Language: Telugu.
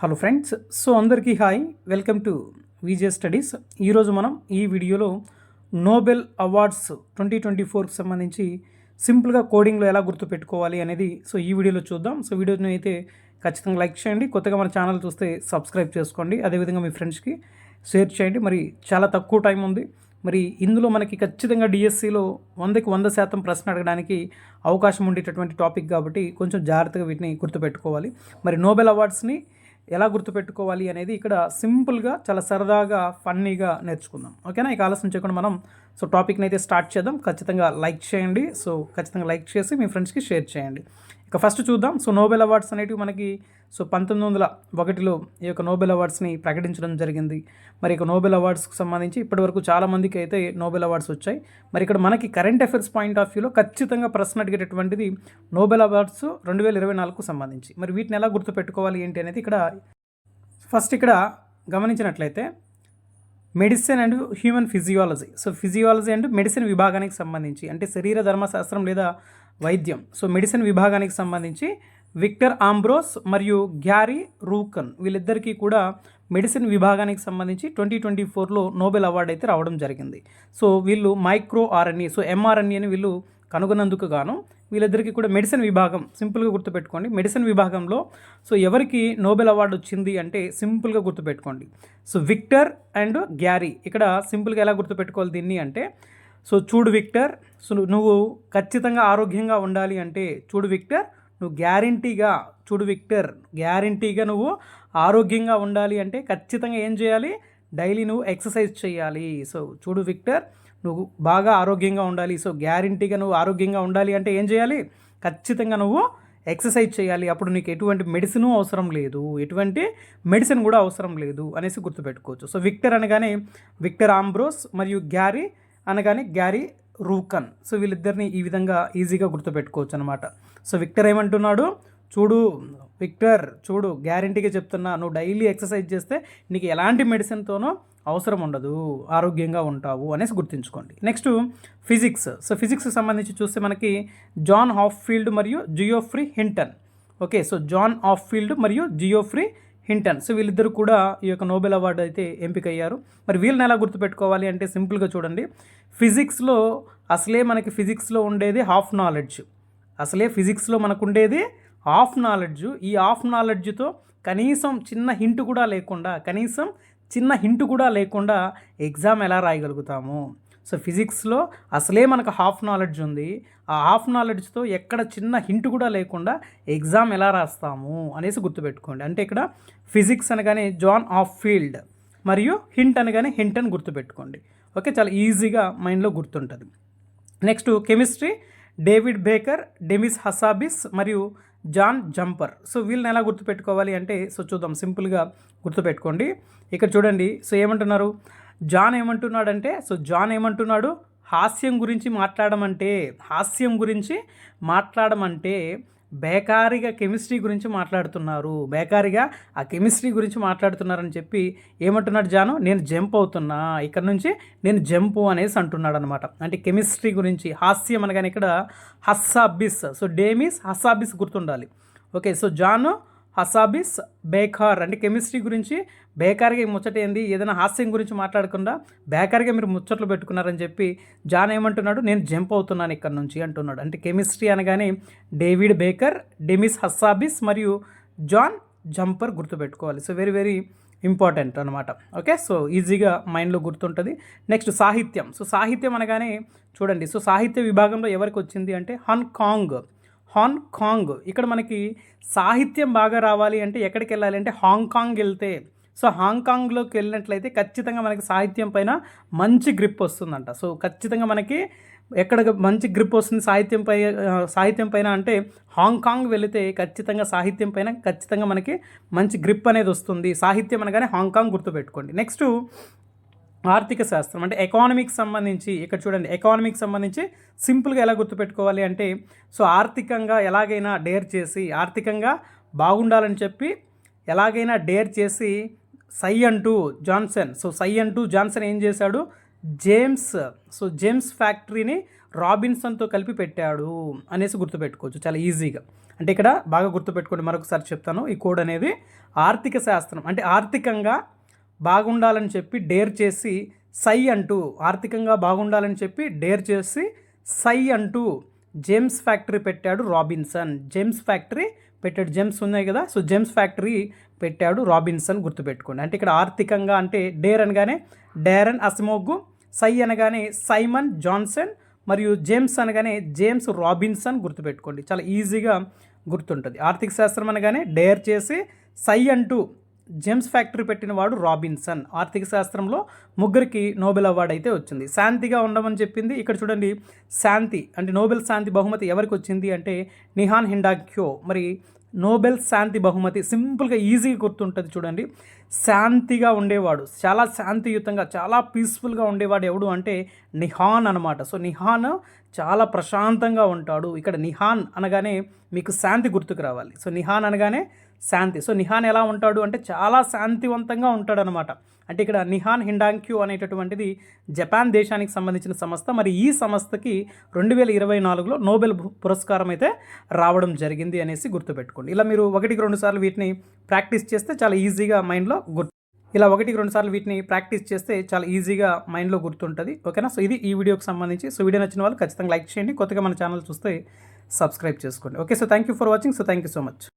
హలో ఫ్రెండ్స్ సో అందరికీ hi welcome to VJ studies ఈరోజు మనం ఈ వీడియోలో నోబెల్ అవార్డ్స్ ట్వంటీ ట్వంటీ ఫోర్కి సంబంధించి సింపుల్గా కోడింగ్లో ఎలా గుర్తుపెట్టుకోవాలి అనేది సో ఈ వీడియోలో చూద్దాం. సో వీడియోని అయితే ఖచ్చితంగా లైక్ చేయండి. కొత్తగా మన ఛానల్ చూస్తే సబ్స్క్రైబ్ చేసుకోండి. అదేవిధంగా మీ ఫ్రెండ్స్కి షేర్ చేయండి. మరి చాలా తక్కువ టైం ఉంది. మరి ఇందులో మనకి ఖచ్చితంగా డిఎస్సిలో వందకి వంద శాతం ప్రశ్న అడగడానికి అవకాశం ఉండేటటువంటి టాపిక్ కాబట్టి కొంచెం జాగ్రత్తగా వీటిని గుర్తుపెట్టుకోవాలి మరి నోబెల్ అవార్డ్స్ని ఎలా గుర్తుపెట్టుకోవాలి అనేది ఇక్కడ సింపుల్గా చాలా సరదాగా ఫన్నీగా నేర్చుకుందాం. ఓకేనా? ఇక ఆలస్యం చేయకుండా మనం సో టాపిక్ని అయితే స్టార్ట్ చేద్దాం. ఖచ్చితంగా లైక్ చేయండి. సో ఖచ్చితంగా లైక్ చేసి మీ ఫ్రెండ్స్కి షేర్ చేయండి. ఇక ఫస్ట్ చూద్దాం. సో నోబెల్ అవార్డ్స్ అనేటివి మనకి సో పంతొమ్మిది వందల ఒకటిలో ఈ యొక్క నోబెల్ అవార్డ్స్ని ప్రకటించడం జరిగింది. మరి ఇక నోబెల్ అవార్డ్స్కి సంబంధించి ఇప్పటివరకు చాలామందికి అయితే నోబెల్ అవార్డ్స్ వచ్చాయి. మరి ఇక్కడ మనకి కరెంట్ అఫైర్స్ పాయింట్ ఆఫ్ వ్యూలో ఖచ్చితంగా ప్రశ్న అడిగేటటువంటిది నోబెల్ అవార్డ్స్ రెండు వేల ఇరవై నాలుగుకు సంబంధించి. మరి వీటిని ఎలా గుర్తుపెట్టుకోవాలి ఏంటి అనేది ఇక్కడ ఫస్ట్ ఇక్కడ గమనించినట్లయితే medicine and human physiology. So physiology and medicine విభాగానికి సంబంధించి అంటే శరీర ధర్మశాస్త్రం లేదా వైద్యం. సో మెడిసిన్ విభాగానికి సంబంధించి విక్టర్ ఆంబ్రోస్ మరియు గ్యారీ రూకన్ వీళ్ళిద్దరికీ కూడా మెడిసిన్ విభాగానికి సంబంధించి ట్వంటీ ట్వంటీ ఫోర్లో నోబెల్ అవార్డు అయితే రావడం జరిగింది. సో వీళ్ళు మైక్రో ఆర్ఎన్ఏ సో ఎంఆర్ఎన్ఏని వీళ్ళు కనుగొన్నందుకు గాను వీళ్ళిద్దరికీ కూడా మెడిసిన్ విభాగం సింపుల్గా గుర్తుపెట్టుకోండి. మెడిసిన్ విభాగంలో సో ఎవరికి నోబెల్ అవార్డు వచ్చింది అంటే సింపుల్గా గుర్తుపెట్టుకోండి. So Victor and Gary. ఇక్కడ సింపుల్గా ఎలా గుర్తుపెట్టుకోవాలి దీన్ని అంటే సో చూడు విక్టర్ సో నువ్వు ఖచ్చితంగా ఆరోగ్యంగా ఉండాలి అంటే చూడు విక్టర్ నువ్వు గ్యారంటీగా చూడు విక్టర్ గ్యారంటీగా నువ్వు ఆరోగ్యంగా ఉండాలి అంటే ఖచ్చితంగా ఏం చేయాలి? డైలీ నువ్వు ఎక్సర్సైజ్ చేయాలి. సో చూడు విక్టర్ నువ్వు బాగా ఆరోగ్యంగా ఉండాలి. సో గ్యారంటీగా నువ్వు ఆరోగ్యంగా ఉండాలి అంటే ఏం చేయాలి? ఖచ్చితంగా నువ్వు ఎక్సర్సైజ్ చేయాలి. అప్పుడు నీకు ఎటువంటి మెడిసిన్ అవసరం లేదు. ఎటువంటి మెడిసిన్ కూడా అవసరం లేదు అనేసి గుర్తుపెట్టుకోవచ్చు. సో విక్టర్ అనగానే విక్టర్ ఆంబ్రోస్ మరియు గ్యారీ అనగానే గ్యారీ రూకన్. సో వీళ్ళిద్దరిని ఈ విధంగా ఈజీగా గుర్తుపెట్టుకోవచ్చు అనమాట సో విక్టర్ ఏమంటున్నాడు? చూడు విక్టర్ చూడు గ్యారంటీగా చెప్తున్నా నువ్వు డైలీ ఎక్సర్సైజ్ చేస్తే నీకు ఎలాంటి మెడిసిన్తోనో అవసరం ఉండదు ఆరోగ్యంగా ఉంటావు అనేసి గుర్తుంచుకోండి. Next physics. సో ఫిజిక్స్కి సంబంధించి చూస్తే మనకి జాన్ హాఫ్ ఫీల్డ్ మరియు Geoffrey Hinton. Okay so John Hopfield మరియు జియోఫ్రీ హింటన్. సో వీళ్ళిద్దరు కూడా ఈ యొక్క నోబెల్ అవార్డు అయితే ఎంపికయ్యారు. మరి వీళ్ళని ఎలా గుర్తుపెట్టుకోవాలి అంటే సింపుల్గా చూడండి. ఫిజిక్స్లో అసలే మనకి ఫిజిక్స్లో ఉండేది హాఫ్ నాలెడ్జ్. అసలే ఫిజిక్స్లో మనకు ఉండేది హాఫ్ నాలెడ్జ్. ఈ హాఫ్ నాలెడ్జ్తో కనీసం చిన్న హింట్ కూడా లేకుండా కనీసం చిన్న హింట్ కూడా లేకుండా ఎగ్జామ్ ఎలా రాయగలుగుతాము? సో ఫిజిక్స్లో అసలే మనకు హాఫ్ నాలెడ్జ్ ఉంది. ఆ హాఫ్ నాలెడ్జ్తో ఎక్కడ చిన్న హింట్ కూడా లేకుండా ఎగ్జామ్ ఎలా రాస్తాము అనేసి గుర్తుపెట్టుకోండి. అంటే ఇక్కడ ఫిజిక్స్ అనగానే జాన్ ఆఫ్ ఫీల్డ్ మరియు హింట్ అనగానే హింట్ అని గుర్తుపెట్టుకోండి. ఓకే చాలా ఈజీగా మైండ్లో గుర్తుంటుంది. Next chemistry David Baker Demis Hassabis మరియు జాన్ జంపర్. సో వీళ్ళని ఎలా గుర్తుపెట్టుకోవాలి అంటే సో చూద్దాం సింపుల్గా గుర్తుపెట్టుకోండి. ఇక్కడ చూడండి సో ఏమంటున్నారు? జాన్ ఏమంటున్నాడంటే సో జాన్ ఏమంటున్నాడు? హాస్యం గురించి మాట్లాడమంటే హాస్యం గురించి మాట్లాడమంటే బేకారిగా కెమిస్ట్రీ గురించి మాట్లాడుతున్నారు. బేకారిగా ఆ కెమిస్ట్రీ గురించి మాట్లాడుతున్నారని చెప్పి ఏమంటున్నాడు జాను? నేను జంప్ అవుతున్నా. ఇక్కడ నుంచి నేను జంపు అనేసి అంటున్నాడు అనమాట అంటే కెమిస్ట్రీ గురించి హాస్యం అనగానే ఇక్కడ హస్సాబిస్. సో డేమిస్ హస్సాబిస్ గుర్తుండాలి. Okay so John Hassabis Baker అంటే కెమిస్ట్రీ గురించి బేకార్గా ముచ్చట ఏంది ఏదైనా హాస్యం గురించి మాట్లాడకుండా బేకార్గా మీరు ముచ్చట్లు పెట్టుకున్నారని చెప్పి జాన్ ఏమంటున్నాడు నేను జంప్ అవుతున్నాను ఇక్కడ నుంచి అంటున్నాడు. అంటే కెమిస్ట్రీ అనగానే డేవిడ్ బేకర్ డెమిస్ హస్సాబిస్ మరియు జాన్ జంపర్ గుర్తుపెట్టుకోవాలి. సో వెరీ వెరీ ఇంపార్టెంట్ అనమాట ఓకే సో ఈజీగా మైండ్లో గుర్తుంటుంది. నెక్స్ట్ సాహిత్యం. సో సాహిత్యం అనగానే చూడండి సో సాహిత్య విభాగంలో ఎవరికి వచ్చింది అంటే హాంకాంగ్ హాంకాంగ్ ఇక్కడ మనకి సాహిత్యం బాగా రావాలి అంటే ఎక్కడికి వెళ్ళాలి అంటే హాంకాంగ్ వెళ్తే. సో హాంకాంగ్లోకి వెళ్ళినట్లయితే ఖచ్చితంగా మనకి సాహిత్యం పైన మంచి గ్రిప్ వస్తుందంట. సో ఖచ్చితంగా మనకి ఎక్కడ మంచి గ్రిప్ వస్తుంది సాహిత్యం పై సాహిత్యం పైన అంటే హాంకాంగ్ వెళితే ఖచ్చితంగా సాహిత్యం పైన ఖచ్చితంగా మనకి మంచి గ్రిప్ అనేది వస్తుంది. సాహిత్యం అనగానే హాంకాంగ్ గుర్తుపెట్టుకోండి. నెక్స్ట్ ఆర్థిక శాస్త్రం అంటే ఎకానమీకి సంబంధించి ఇక్కడ చూడండి ఎకానమీకి సంబంధించి సింపుల్గా ఎలా గుర్తుపెట్టుకోవాలి అంటే సో ఆర్థికంగా ఎలాగైనా డేర్ చేసి ఆర్థికంగా బాగుండాలని చెప్పి ఎలాగైనా డేర్ చేసి సై అంటూ జాన్సన్ సో సై అంటూ జాన్సన్ ఏం చేశాడు? జేమ్స్ సో జేమ్స్ ఫ్యాక్టరీని రాబిన్సన్తో కలిపి పెట్టాడు అనేసి గుర్తుపెట్టుకోవచ్చు చాలా ఈజీగా. అంటే ఇక్కడ బాగా గుర్తుపెట్టుకోండి మరొకసారి చెప్తాను ఈ కోడ్ అనేది ఆర్థిక శాస్త్రం అంటే ఆర్థికంగా బాగుండాలని చెప్పి డేర్ చేసి సై అంటూ ఆర్థికంగా బాగుండాలని చెప్పి డేర్ చేసి సై అంటూ జేమ్స్ ఫ్యాక్టరీ పెట్టాడు రాబిన్సన్. జేమ్స్ ఫ్యాక్టరీ పెట్టాడు. జెమ్స్ ఉన్నాయి కదా సో జెమ్స్ ఫ్యాక్టరీ పెట్టాడు రాబిన్సన్ గుర్తుపెట్టుకోండి. అంటే ఇక్కడ ఆర్థికంగా అంటే డేర్ అనగానే డేరన్ అసమోగ్గు సై అనగానే సైమన్ జాన్సన్ మరియు జేమ్స్ అనగానే జేమ్స్ రాబిన్సన్ గుర్తుపెట్టుకోండి. చాలా ఈజీగా గుర్తుంటుంది. ఆర్థిక శాస్త్రం అనగానే డేర్ చేసి సై అంటూ జేమ్స్ ఫ్యాక్టరీ పెట్టిన వాడు రాబిన్సన్. ఆర్థిక శాస్త్రంలో ముగ్గురికి నోబెల్ అవార్డు అయితే వచ్చింది. శాంతిగా ఉండమని చెప్పింది. ఇక్కడ చూడండి శాంతి అంటే నోబెల్ శాంతి బహుమతి ఎవరికి వచ్చింది అంటే నిహాన్ హిండాక్యో. మరి నోబెల్ శాంతి బహుమతి సింపుల్గా ఈజీగా గుర్తుంటుంది చూడండి. శాంతిగా ఉండేవాడు చాలా శాంతియుతంగా చాలా పీస్ఫుల్గా ఉండేవాడు ఎవడు అంటే నిహాన్ అనమాట సో నిహాన్ చాలా ప్రశాంతంగా ఉంటాడు. ఇక్కడ నిహాన్ అనగానే మీకు శాంతి గుర్తుకు రావాలి. సో నిహాన్ అనగానే శాంతి. సో నిహాన్ ఎలా ఉంటాడు అంటే చాలా శాంతివంతంగా ఉంటాడు అనమాట అంటే ఇక్కడ నిహాన్ హిండాంక్యూ అనేటటువంటిది జపాన్ దేశానికి సంబంధించిన సంస్థ. మరి ఈ సంస్థకి రెండు వేల ఇరవై నాలుగులో నోబెల్ పురస్కారం అయితే రావడం జరిగింది అనేసి గుర్తుపెట్టుకోండి. ఇలా మీరు ఒకటికి రెండు సార్లు వీటిని ప్రాక్టీస్ చేస్తే చాలా ఈజీగా మైండ్లో గుర్తు ఇలా ఒకటికి రెండు సార్లు వీటిని ప్రాక్టీస్ చేస్తే చాలా ఈజీగా మైండ్లో గుర్తుంటుంది. ఓకేనా? సో ఇది ఈ వీడియోకి సంబంధించి. సో వీడియో నచ్చిన వాళ్ళు ఖచ్చితంగా లైక్ చేయండి. కొత్తగా మన ఛానల్ చూస్తే సబ్స్క్రైబ్ చేసుకోండి. Okay? So thank you for watching. So thank you so much.